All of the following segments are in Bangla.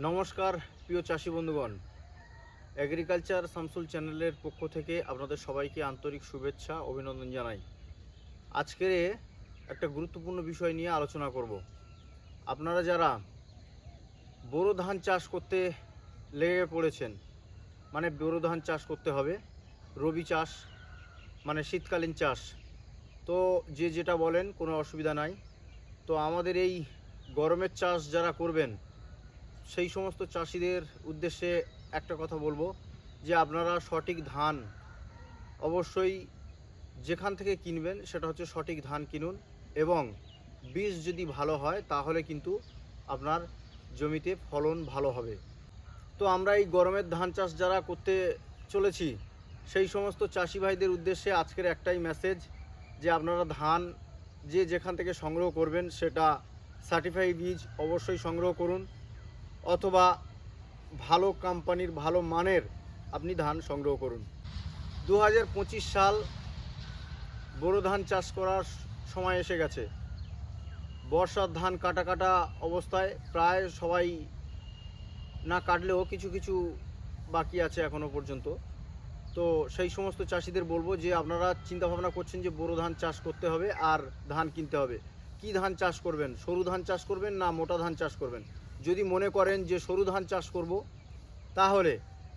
নমস্কার, প্রিয় চাষি বন্ধুগণ। এগ্রিকালচার শামসুল চ্যানেলের পক্ষ থেকে আপনাদের সবাইকে আন্তরিক শুভেচ্ছা, অভিনন্দন জানাই। আজকে একটা গুরুত্বপূর্ণ বিষয় নিয়ে আলোচনা করব। আপনারা যারা বোরো ধান চাষ করতে লেগে পড়েছেন মানে বোরো ধান চাষ করতে হবে, রবি চাষ মানে শীতকালীন চাষ, তো যে যেটা বলেন কোনো অসুবিধা নাই। তো আমাদের এই গরমের চাষ যারা করবেন সেই সমস্ত চাষিদের উদ্দেশ্যে একটা কথা বলব যে আপনারা সঠিক ধান অবশ্যই যেখান থেকে কিনবেন সেটা হচ্ছে সঠিক ধান কিনুন এবং বীজ যদি ভালো হয় তাহলে কিন্তু আপনার জমিতে ফলন ভালো হবে। তো আমরা এই গরমের ধান চাষ যারা করতে চলেছি, সেই সমস্ত চাষি ভাইদের উদ্দেশ্যে আজকের একটাই মেসেজ যে আপনারা ধান যে যেখান থেকে সংগ্রহ করবেন সেটা সার্টিফাই বীজ অবশ্যই সংগ্রহ করুন। অথবা ভালো কোম্পানির ভালো মানের আপনি ধান সংগ্রহ করুন। দু হাজার পঁচিশ সাল বোরো ধান চাষ করার সময় এসে গেছে। বর্ষার ধান কাটা কাটা অবস্থায় প্রায় সবাই না কাটলেও কিছু কিছু বাকি আছে এখনও পর্যন্ত। তো সেই সমস্ত চাষিদের বলব যে আপনারা চিন্তা ভাবনা করছেন যে বোরো ধান চাষ করতে হবে আর ধান কিনতে হবে। কি ধান চাষ করবেন? সরু ধান চাষ করবেন না মোটা ধান চাষ করবেন? যদি মনে করেন যে সরু ধান চাষ করব, তাহলে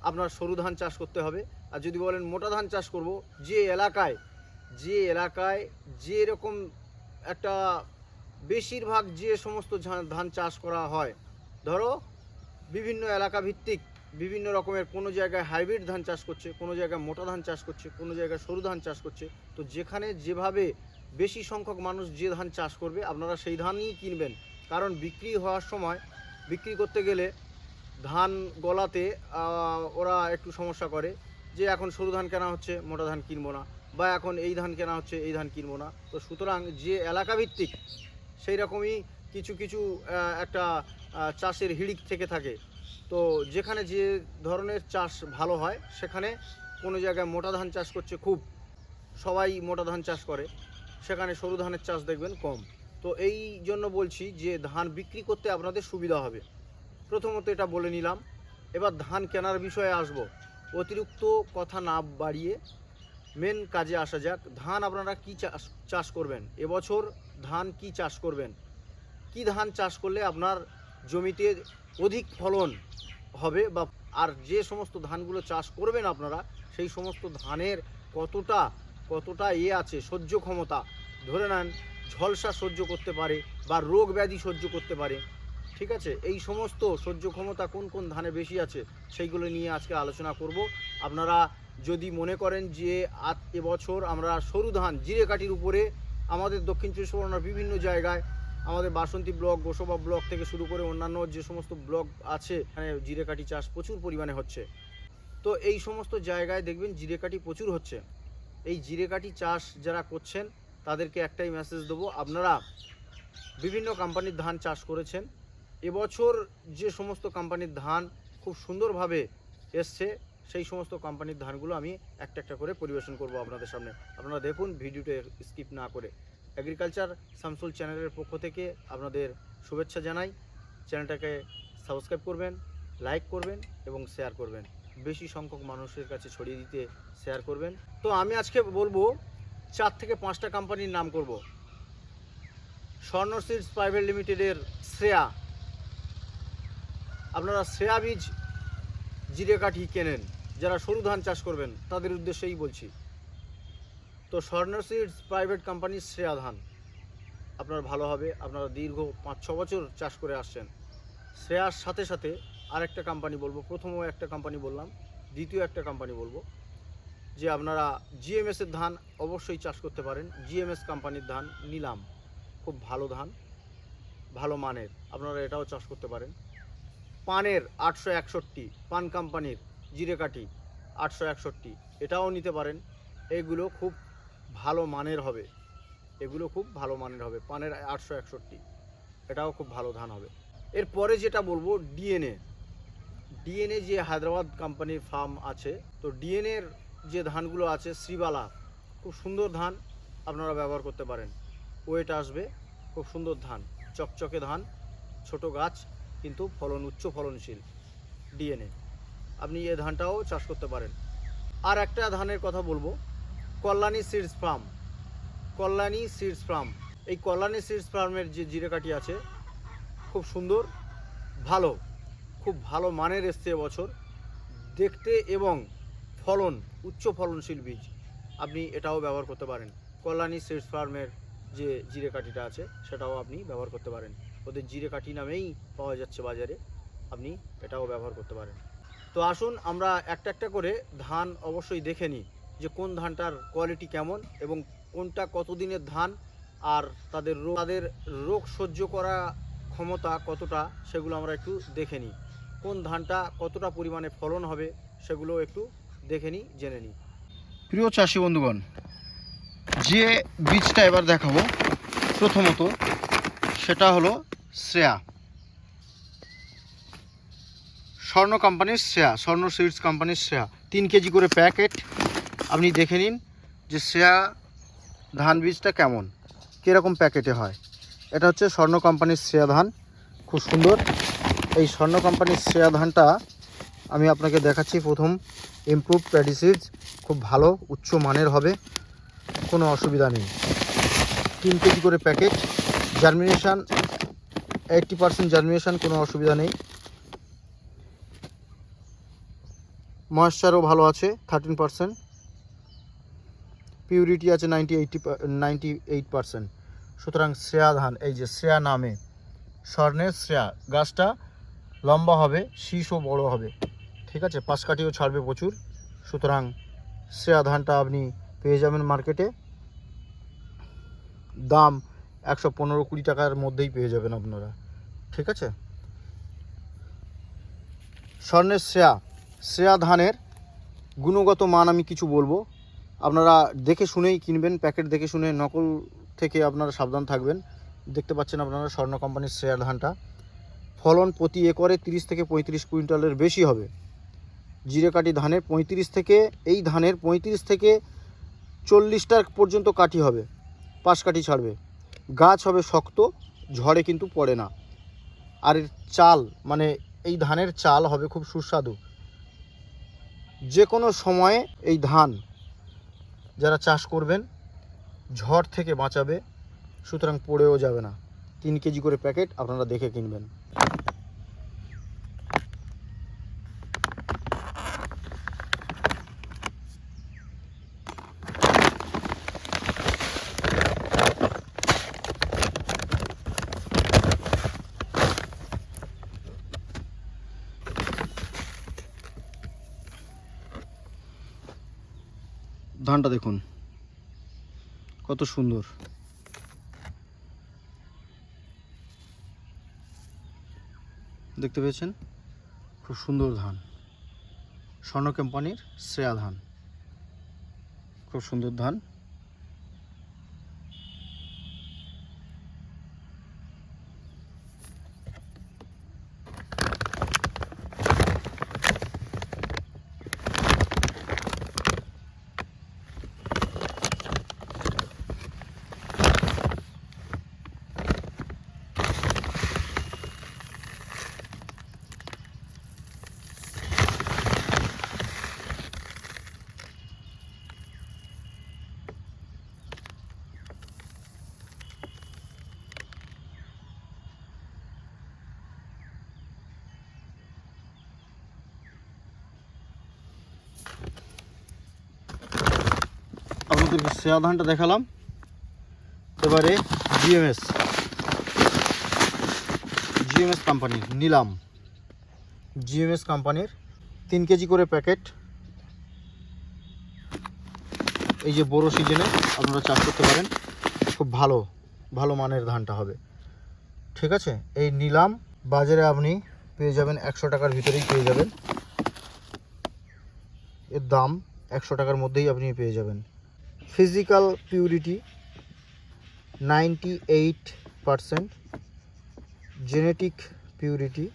আপনার সরু ধান চাষ করতে হবে। আর যদি বলেন মোটা ধান চাষ করব, যে এলাকায় যে এলাকায় যে রকম একটা বেশিরভাগ যে সমস্ত ধান চাষ করা হয়, ধরো বিভিন্ন এলাকা ভিত্তিক বিভিন্ন রকমের কোনো জায়গায় হাইব্রিড ধান চাষ করছে, কোনো জায়গায় মোটা ধান চাষ করছে, কোনো জায়গায় সরু ধান চাষ করছে, তো যেখানে যেভাবে বেশি সংখ্যক মানুষ যে ধান চাষ করবে, আপনারা সেই ধানই কিনবেন। কারণ বিক্রি হওয়ার সময় বিক্রি করতে গেলে ধান গলাতে ওরা একটু সমস্যা করে যে এখন সরু ধান কেনা হচ্ছে, মোটা ধান কিনবো না, বা এখন এই ধান কেনা হচ্ছে, এই ধান কিনবো না। তো সুতরাং যে এলাকা ভিত্তিক সেই রকমই কিছু কিছু একটা চাষের হিড়িক থেকে থাকে। তো যেখানে যে ধরনের চাষ ভালো হয়, সেখানে কোনো জায়গায় মোটা ধান চাষ করছে খুব, সবাই মোটা ধান চাষ করে, সেখানে সরু ধানের চাষ দেখবেন কম। তো এই জন্য বলছি যে ধান বিক্রি করতে আপনাদের সুবিধা হবে। প্রথমত এটা বলে নিলাম। এবার ধান কেনার বিষয়ে আসব। অতিরিক্ত কথা না বাড়িয়ে মেন কাজে আসা যাক। ধান আপনারা কি চাষ চাষ করবেন? এবছর ধান কি চাষ করবেন? কি ধান চাষ করলে আপনার জমিতে অধিক ফলন হবে বা, আর যে সমস্ত ধানগুলো চাষ করবেন আপনারা, সেই সমস্ত ধানের কতটা কতটা ইয়ে আছে, সহ্য ক্ষমতা ধরে নেন। ঝলসা সহ্য করতে পারে বা রোগ ব্যাধি সহ্য করতে পারে। ঠিক আছে? এই সমস্ত সহ্য ক্ষমতা কোন কোন ধানে বেশি আছে সেইগুলো নিয়ে আজকে আলোচনা করব। আপনারা যদি মনে করেন যে এবছর আমরা সরু ধান, জিরে জিরেকাঠির উপরে আমাদের দক্ষিণ চব্বিশ পরগনার বিভিন্ন জায়গায় আমাদের বাসন্তী ব্লক, গোসবা ব্লক থেকে শুরু করে অন্যান্য যে সমস্ত ব্লক আছে, এখানে জিরেকাঠি চাষ প্রচুর পরিমাণে হচ্ছে। তো এই সমস্ত জায়গায় দেখবেন জিরে জিরেকাঠি প্রচুর হচ্ছে। এই জিরে জিরেকাঠি চাষ যারা করছেন তাদেরকে একটাই মেসেজ দেবো, আপনারা বিভিন্ন কোম্পানির ধান চাষ করেছেন। এবছর যে সমস্ত কোম্পানির ধান খুব সুন্দরভাবে এসছে, সেই সমস্ত কোম্পানির ধানগুলো আমি একটা একটা করে পরিবেশন করব আপনাদের সামনে। আপনারা দেখুন ভিডিওটা স্কিপ না করে। অ্যাগ্রিকালচার শামসুল চ্যানেলের পক্ষ থেকে আপনাদের শুভেচ্ছা জানাই। চ্যানেলটাকে সাবস্ক্রাইব করবেন লাইক করবেন এবং শেয়ার করবেন। বেশি সংখ্যক মানুষের কাছে ছড়িয়ে দিতে শেয়ার করবেন। তো আমি আজকে বলব চার থেকে পাঁচটা কোম্পানির নাম করব। স্বর্ণ সিডস প্রাইভেট লিমিটেডের শ্রেয়া। আপনারা শ্রেয়া বীজ জিরে কাঠি কেনেন, যারা সরু ধান চাষ করবেন, তাদের উদ্দেশ্যেই বলছি। তো স্বর্ণ সিডস প্রাইভেট কোম্পানির শ্রেয়া ধান। আপনার ভালো হবে, আপনারা দীর্ঘ পাঁচ ছ বছর চাষ করে আসছেন। শ্রেয়ার সাথে সাথে আরেকটা কোম্পানি বলব, প্রথমও একটা কোম্পানি বললাম, দ্বিতীয় একটা কোম্পানি বলব। যে আপনারা জিএমএস এর ধান অবশ্যই চাষ করতে পারেন। জিএমএস কোম্পানির ধান নিলাম। খুব ভালো ধান, ভালো মানের। আপনারা এটাও চাষ করতে পারেন। পানের আটশো একষট্টি, পান কোম্পানির জিরেকাঠি আটশো একষট্টি, এটাও নিতে পারেন। এগুলো খুব ভালো মানের হবে। এগুলো খুব ভালো মানের হবে। পানের আটশো একষট্টি, এটাও খুব ভালো ধান হবে। এরপরে যেটা বলব ডিএনএ ডিএনএ যে হায়দ্রাবাদ কোম্পানির ফার্ম আছে, তো ডিএনএর যে ধানগুলো আছে, শ্রীবালা, খুব সুন্দর ধান আপনারা ব্যবহার করতে পারেন। ওয়েট আসবে, খুব সুন্দর ধান, চকচকে ধান, ছোট গাছ, কিন্তু ফলন, উচ্চ ফলনশীল ডিএনএ। আপনি এ ধানটাও চাষ করতে পারেন। আর একটা ধানের কথা বলব, Kalyani seeds farm. Kalyani seeds farm. এই কল্যাণী সিডস ফার্মের যে জিরেকাঠি আছে, খুব সুন্দর, ভালো, খুব ভালো মানের এসছে বছর। দেখতে এবং ফলন, উচ্চ ফলনশীল বীজ। আপনি এটাও ব্যবহার করতে পারেন। কল্যাণী সিডস ফার্মের যে জিরে কাঠিটা আছে, সেটাও আপনি ব্যবহার করতে পারেন। ওদের জিরে কাঠি নামেই পাওয়া যাচ্ছে বাজারে। আপনি এটাও ব্যবহার করতে পারেন। তো আসুন আমরা একটা একটা করে ধান অবশ্যই দেখে নিই যে কোন ধানটার কোয়ালিটি কেমন এবং কোনটা কতদিনের ধান আর তাদের রোগ তাদের রোগ সহ্য করা ক্ষমতা কতটা সেগুলো আমরা একটু দেখে নিই। কোন ধানটা কতটা পরিমাণে ফলন হবে সেগুলো একটু দেখে নিই জেনে নিই প্রিয় চাষি বন্ধুগণ, যে বীজটা এবার দেখাবো প্রথমত, সেটা হলো শ্রেয়া। স্বর্ণ কোম্পানির শ্রেয়া, স্বর্ণ সিডস কোম্পানির শ্রেয়া। তিন কেজি করে প্যাকেট, আপনি দেখে নিন যে শ্রেয়া ধান বীজটা কেমন, কীরকম প্যাকেটে হয়। এটা হচ্ছে স্বর্ণ কোম্পানির শ্রেয়া ধান, খুব সুন্দর। এই স্বর্ণ কোম্পানির শ্রেয়া ধানটা আমি আপনাকে দেখাচ্ছি প্রথম। ইমপ্রুভ প্যাডিসিডস খুব ভালো, উচ্চ মানের হবে, কোনো অসুবিধা নেই। তিন কেজি করে packet germination eighty percent germination কোনো অসুবিধা নেই। ময়েশ্চারও ভালো আছে থার্টিন পার্সেন্ট পিউরিটি আছে নাইনটি এইটটি নাইনটি এইট সুতরাং শ্রেয়া ধান, এই যে শ্রেয়া নামে, স্বর্ণের শ্রেয়া, গাছটা লম্বা হবে শীষও বড় হবে। ঠিক আছে? পাশ কাঠিও ছাড়বে প্রচুর। সুতরাং শ্রেয়া ধানটা আপনি পেয়ে যাবেন মার্কেটে দাম একশো পনেরো কুড়ি টাকার মধ্যেই পেয়ে যাবেন আপনারা। ঠিক আছে? স্বর্ণের শ্রেয়া। শ্রেয়া ধানের গুণগত মান আমি কিছু বলব। আপনারা দেখে শুনেই কিনবেন, প্যাকেট দেখে শুনে নকল থেকে আপনারা সাবধান থাকবেন। দেখতে পাচ্ছেন আপনারা স্বর্ণ কোম্পানির শ্রেয়া ধানটা। ফলন প্রতি একরে তিরিশ থেকে পঁয়ত্রিশ কুইন্টালের বেশি হবে। জিরেকাঠি ধানের পঁয়ত্রিশ থেকে, এই ধানের পঁয়ত্রিশ থেকে চল্লিশটার পর্যন্ত কাঠি হবে পাশ কাঠি ছাড়বে। গাছ হবে শক্ত, ঝড়ে কিন্তু পড়ে না। আর এর চাল মানে এই ধানের চাল হবে খুব সুস্বাদু। যে কোনো সময়ে এই ধান যারা চাষ করবেন, ঝড় থেকে বাঁচাবে, সুতরাং পড়েও যাবে না। তিন কেজি করে প্যাকেট আপনারা দেখে কিনবেন। ধানটা দেখুন। কত সুন্দর। দেখতে পেয়েছেন? খুব সুন্দর ধান। স্বর্ণ কোম্পানির শ্রেয়া ধান। খুব সুন্দর ধান। আপনাদেরকে শ্রেয়া ধানটা দেখালাম, এবারে জিএমএস। জিএমএস কোম্পানির, নিলাম। জিএমএস কোম্পানির তিন কেজি করে প্যাকেট। এই যে বড়ো সিজনে আপনারা চাষ করতে পারেন, খুব ভালো ভালো মানের ধানটা হবে। ঠিক আছে? এই নিলাম, বাজারে আপনি পেয়ে যাবেন একশো টাকার ভিতরেই পেয়ে যাবেন। এর দাম একশো টাকার মধ্যেই আপনি পেয়ে যাবেন। Physical purity ninety eight percent genetic purity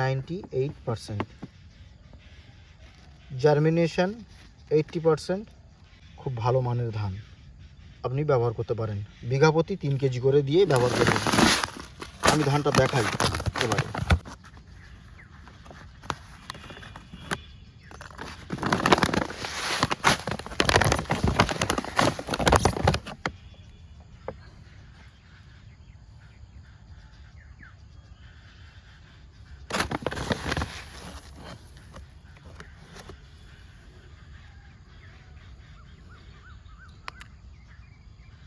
ninety eight percent germination eighty percent খুব ভালো মানের ধান আপনি ব্যবহার করতে পারেন। বিঘা প্রতি তিন কেজি করে দিয়ে ব্যবহার করবেন। আমি ধানটা দেখাই এবারে।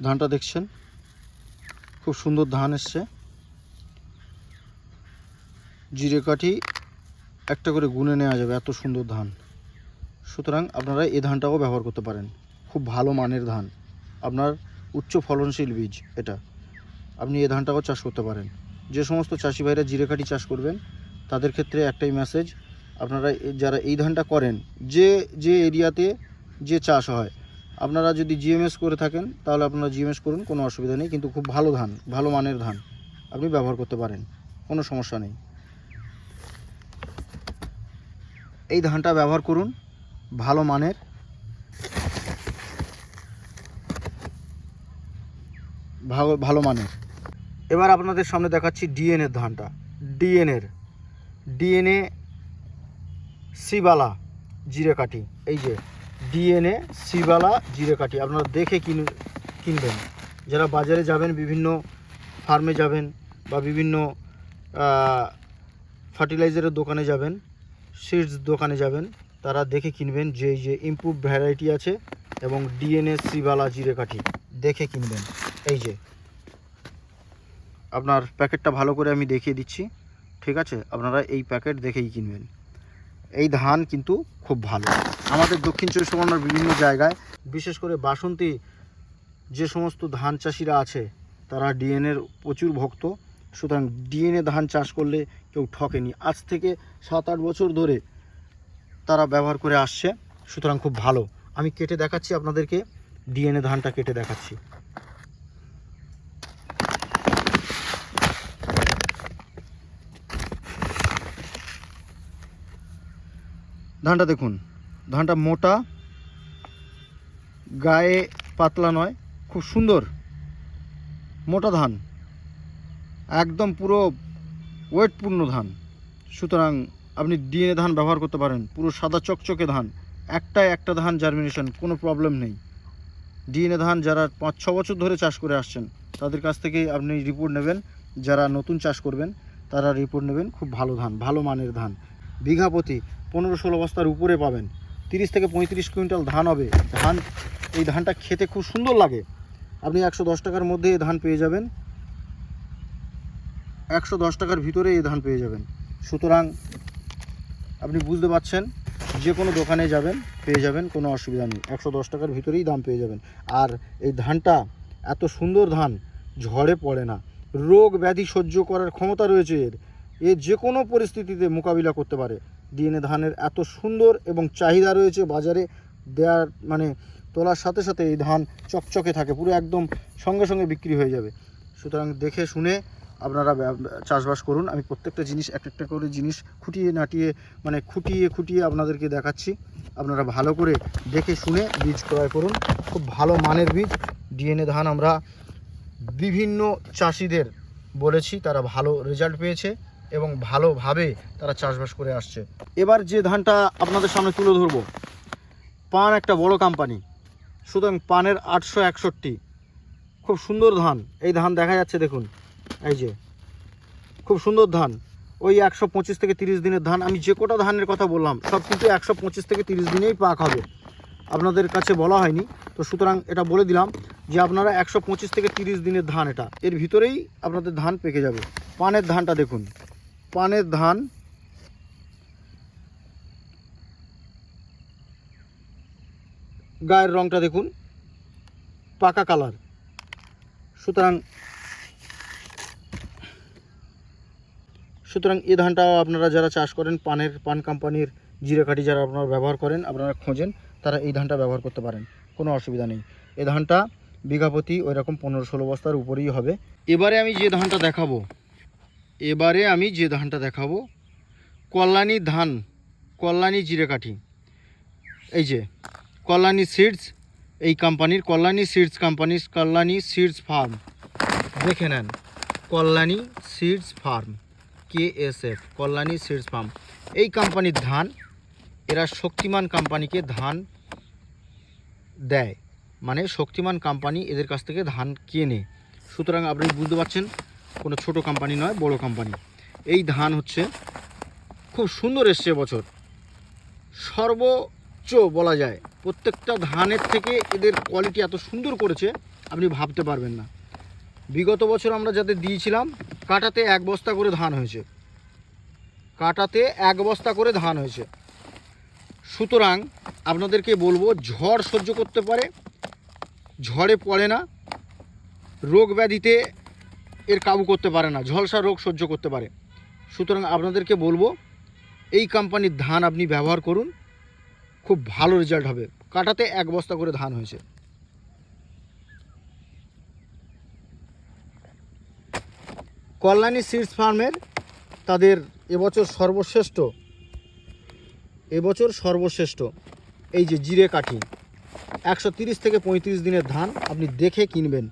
ধানটা দেখছেন? খুব সুন্দর ধান এসছে। জিরে কাঠি একটা করে গুনে নেওয়া যাবে, এত সুন্দর ধান। সুতরাং আপনারা এই ধানটাও ব্যবহার করতে পারেন। খুব ভালো মানের ধান। আপনার উচ্চ ফলনশীল বীজ এটা। আপনি এই ধানটাও চাষ করতে পারেন। যে সমস্ত চাষি ভাইরা জিরে কাঠি চাষ করবেন, তাদের ক্ষেত্রে একটাই মেসেজ আপনারা যারা এই ধানটা করেন, যে যে এরিয়াতে যে চাষ হয় আপনারা যদি জিএমএস করে থাকেন, তাহলে আপনারা জিএমএস করুন, কোনো অসুবিধা নেই, কিন্তু খুব ভালো ধান, ভালো মানের ধান আপনি ব্যবহার করতে পারেন, কোনো সমস্যা নেই। এই ধানটা ব্যবহার করুন, ভালো মানের। ভালো ভালো মানের। এবার আপনাদের সামনে দেখাচ্ছি ডিএনএর ধানটা। ডিএনএর ডিএনএ সিবালা জিরে কাঠি, এই যে। ডিএনএ সিবালা জিরে কাঠি আপনারা দেখে কিন কিনবেন। যারা বাজারে যাবেন, বিভিন্ন ফার্মে যাবেন বা বিভিন্ন ফার্টিলাইজারের দোকানে যাবেন সিডস দোকানে যাবেন, তারা দেখে কিনবেন যে যে ইমপ্রুভ ভ্যারাইটি আছে এবং ডিএনএ সিবালা জিরে কাঠি দেখে কিনবেন। এই যে, আপনার প্যাকেটটা ভালো করে আমি দেখিয়ে দিচ্ছি। ঠিক আছে? আপনারা এই প্যাকেট দেখেই কিনবেন। এই ধান কিন্তু খুব ভালো। আমাদের দক্ষিণ চব্বিশ পরগনার বিভিন্ন জায়গায়, বিশেষ করে বাসন্তী যে সমস্ত ধান চাষিরা আছে, তারা ডিএনএর প্রচুর ভক্ত। সুতরাং ডিএনএ ধান চাষ করলে কেউ ঠকেনি। আজ থেকে সাত আট বছর ধরে তারা ব্যবহার করে আসছে, সুতরাং খুব ভালো। আমি কেটে দেখাচ্ছি আপনাদেরকে, ডিএনএ ধানটা কেটে দেখাচ্ছি। ধানটা দেখুন। ধানটা মোটা, গায়ে পাতলা নয়, খুব সুন্দর। মোটা ধান। একদম পুরো ওয়েটপূর্ণ ধান। সুতরাং আপনি ডিএনএ ধান ব্যবহার করতে পারেন, পুরো সাদা চকচকে ধান। একটাই একটা ধান জার্মিনেশন কোনো প্রবলেম নেই। ডিএনএ ধান যারা পাঁচ, ছ বছর ধরে চাষ করে আসছেন, তাদের কাছ থেকেই আপনি রিপোর্ট নেবেন। যারা নতুন চাষ করবেন, তারা রিপোর্ট নেবেন, খুব ভালো ধান, ভালো মানের ধান। বিঘা প্রতি পনেরো, ষোলো বস্তার উপরে পাবেন। তিরিশ থেকে পঁয়ত্রিশ কুইন্টাল ধান হবে। ধান, এই ধানটা খেতে খুব সুন্দর লাগে। আপনি একশো দশ টাকার মধ্যে এই ধান পেয়ে যাবেন। একশো দশ টাকার ভিতরে এই ধান পেয়ে যাবেন। সুতরাং আপনি বুঝতে পারছেন, যে কোনো দোকানে যাবেন, পেয়ে যাবেন, কোনো অসুবিধা নেই। একশো দশ টাকার ভিতরেই দাম পেয়ে যাবেন। আর এই ধানটা এত সুন্দর ধান, ঝড়ে পড়ে না। রোগ ব্যাধি সহ্য করার ক্ষমতা রয়েছে এর। এ যে কোনো পরিস্থিতিতে মোকাবিলা করতে পারে। ডিএনএ ধানের এত সুন্দর এবং চাহিদা রয়েছে বাজারে দেওয়ার মানে তোলার সাথে সাথে এই ধান চকচকে থাকে, পুরো একদম সঙ্গে সঙ্গে বিক্রি হয়ে যাবে। সুতরাং দেখে শুনে আপনারা চাষবাস করুন। আমি প্রত্যেকটা জিনিস এক একটা করে জিনিস খুঁটিয়ে নাটিয়ে মানে খুঁটিয়ে খুঁটিয়ে আপনাদেরকে দেখাচ্ছি। আপনারা ভালো করে দেখে শুনে বীজ ক্রয় করুন। খুব ভালো মানের বীজ। ডিএনএ ধান আমরা বিভিন্ন চাষিদের বলেছি, তারা ভালো রেজাল্ট পেয়েছে। এবং ভালোভাবে তারা চাষবাস করে আসছে। এবার যে ধানটা আপনাদের সামনে তুলে ধরবো, পান একটা বড় কোম্পানি সুতরাং পানের আটশো একষট্টি। খুব সুন্দর ধান, এই ধান দেখা যাচ্ছে দেখুন, এই যে, খুব সুন্দর ধান। ওই একশো পঁচিশ থেকে তিরিশ দিনের ধান, আমি যে কটা ধানের কথা বললাম, সব কিন্তু একশো পঁচিশ থেকে তিরিশ দিনেই পাক হবে। আপনাদের কাছে বলা হয়নি, তো সুতরাং এটা বলে দিলাম যে আপনারা একশো পঁচিশ থেকে তিরিশ দিনের ধান এটা, এর ভিতরেই আপনাদের ধান পেকে যাবে। পানের ধানটা দেখুন পানের ধান। গায়ের রংটা দেখুন, পাকা কালার। সুতরাং সুতরাং এ ধানটাও আপনারা যারা চাষ করেন, পানের, পান কোম্পানির জিরে কাঠি যারা আপনারা ব্যবহার করেন, আপনারা খোঁজেন, তারা এই ধানটা ব্যবহার করতে পারেন, কোনো অসুবিধা নেই। এ ধানটা বিঘা প্রতি ওই রকম পনেরো ষোলো বস্তার উপরেই হবে। এবারে আমি যে ধানটা দেখাবো এবারে আমি যে ধানটা দেখাবো কল্যাণী ধান কল্যাণী জিরে কাঠি। এই যে কল্যাণী সিডস এই কোম্পানির কল্যাণী সিডস কোম্পানির কল্যাণী সিডস ফার্ম দেখে নেন Kalyani seeds farm K S F Kalyani seeds farm এই কোম্পানির ধান, এরা শক্তিমান কোম্পানিকে ধান দেয়। মানে শক্তিমান কোম্পানি এদের কাছ থেকে ধান কেনে। সুতরাং আপনি বুঝতে পারছেন কোনো ছোট কোম্পানি নয়, বড় কোম্পানি এই ধান হচ্ছে খুব সুন্দর এসছে বছর সর্বোচ্চ বলা যায়, প্রত্যেকটা ধানের থেকে এদের কোয়ালিটি এত সুন্দর করেছে, আপনি ভাবতে পারবেন না। বিগত বছর আমরা যাতে দিয়েছিলাম, কাটাতে এক বস্তা করে ধান হয়েছে। কাটাতে এক বস্তা করে ধান হয়েছে। সুতরাং আপনাদেরকে বলব, ঝড় সহ্য করতে পারে, ঝড়ে পড়ে না। রোগ ব্যাধিতে এর কাবু করতে পারে না, ঝলসা রোগ সহ্য করতে পারে। সুতরাং আপনাদেরকে বলব, এই কোম্পানির ধান আপনি ব্যবহার করুন, খুব ভালো রেজাল্ট হবে। কাটাতে এক বস্তা করে ধান হয়েছে। কল্যাণী সিডস ফার্মের তাদের এবছর সর্বশ্রেষ্ঠ এবছর সর্বশ্রেষ্ঠ, এই যে জিরে কাঠি, একশো থেকে পঁয়ত্রিশ দিনের ধান আপনি দেখে কিনবেন।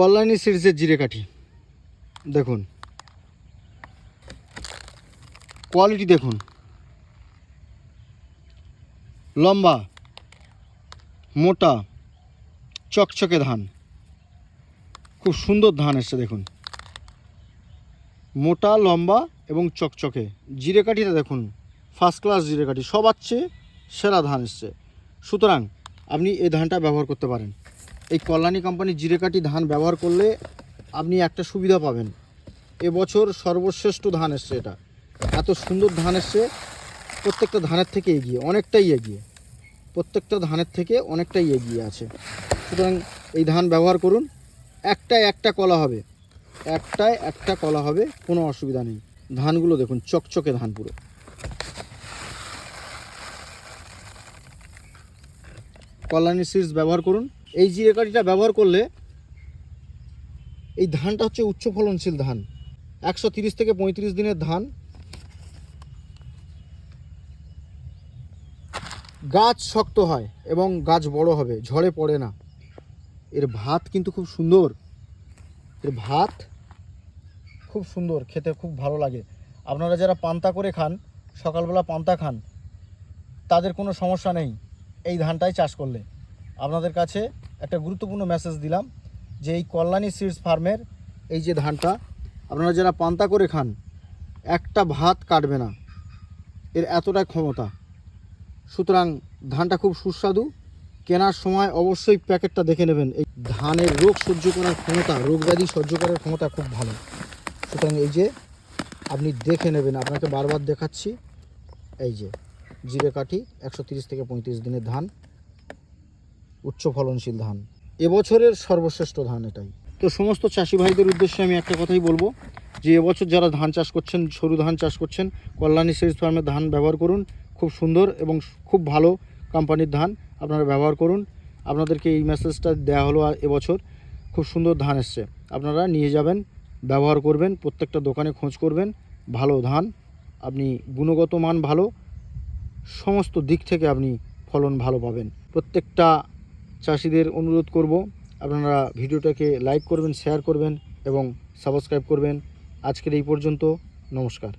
কল্যাণী সিরিজের জিরে কাঠি। দেখুন। কোয়ালিটি দেখুন। লম্বা, মোটা, চকচকে ধান। খুব সুন্দর ধান এসছে, দেখুন। মোটা, লম্বা এবং চকচকে। জিরে কাঠিটা দেখুন ফার্স্ট ক্লাস জিরে কাঠি। সবার চেয়ে সেরা ধান এসছে। সুতরাং আপনি এই ধানটা ব্যবহার করতে পারেন। এই কল্যাণী কোম্পানির জিরেকাঠি ধান ব্যবহার করলে আপনি একটা সুবিধা পাবেন। এবছর সর্বশ্রেষ্ঠ ধান এসছে এটা। এত সুন্দর ধান এসছে, প্রত্যেকটা ধানের থেকে এগিয়ে, অনেকটাই এগিয়ে। প্রত্যেকটা ধানের থেকে অনেকটাই এগিয়ে আছে। সুতরাং এই ধান ব্যবহার করুন, একটায় একটা কলা হবে। একটায় একটা কলা হবে, কোনো অসুবিধা নেই। ধানগুলো দেখুন, চকচকে ধান পুরো। কল্যাণী সিডস ব্যবহার করুন এই জিরে কাঠিটা ব্যবহার করলে এই ধানটা হচ্ছে উচ্চ ফলনশীল ধান। একশো থেকে পঁয়ত্রিশ দিনের ধান। গাছ শক্ত হয় এবং গাছ বড় হবে, ঝড়ে পড়ে না। এর ভাত কিন্তু খুব সুন্দর। এর ভাত খুব সুন্দর, খেতে খুব ভালো লাগে। আপনারা যারা পান্তা করে খান, সকালবেলা পান্তা খান, তাদের কোনো সমস্যা নেই। এই ধানটাই চাষ করলে। আপনাদের কাছে একটা গুরুত্বপূর্ণ মেসেজ দিলাম যে এই কল্যাণী সিডস ফার্মের এই যে ধানটা, আপনারা যারা পান্তা করে খান, একটা ভাত কাটবে না। এর এতটাই ক্ষমতা। সুতরাং ধানটা খুব সুস্বাদু। কেনার সময় অবশ্যই প্যাকেটটা দেখে নেবেন। এই ধানের রোগ সহ্য করার ক্ষমতা, রোগ ব্যাধি সহ্য করার ক্ষমতা খুব ভালো। সুতরাং এই যে আপনি দেখে নেবেন। আপনাকে বারবার দেখাচ্ছি। এই যে, জিরে কাঠি, একশো থেকে পঁয়ত্রিশ দিনের ধান। উচ্চ ফলনশীল ধান। এবছরের সর্বশ্রেষ্ঠ ধান এটাই। তো সমস্ত চাষি ভাইদের উদ্দেশ্যে আমি একটা কথাই বলব, যে এবছর যারা ধান চাষ করছেন, সরু ধান চাষ করছেন, কল্যাণী সিরিজ ফার্মের ধান ব্যবহার করুন, খুব সুন্দর এবং খুব ভালো কোম্পানির ধান আপনারা ব্যবহার করুন। আপনাদেরকে এই মেসেজটা দেওয়া হলো এবছর, খুব সুন্দর ধান এসছে। আপনারা নিয়ে যাবেন, ব্যবহার করবেন, প্রত্যেকটা দোকানে খোঁজ করবেন, ভালো ধান, আপনি গুণগত মান ভালো, সমস্ত দিক থেকে আপনি ফলন ভালো পাবেন। প্রত্যেকটা চাষিদের অনুরোধ করব, আপনারা ভিডিওটাকে লাইক করবেন শেয়ার করবেন এবং সাবস্ক্রাইব করবেন। আজকের এই পর্যন্ত, নমস্কার।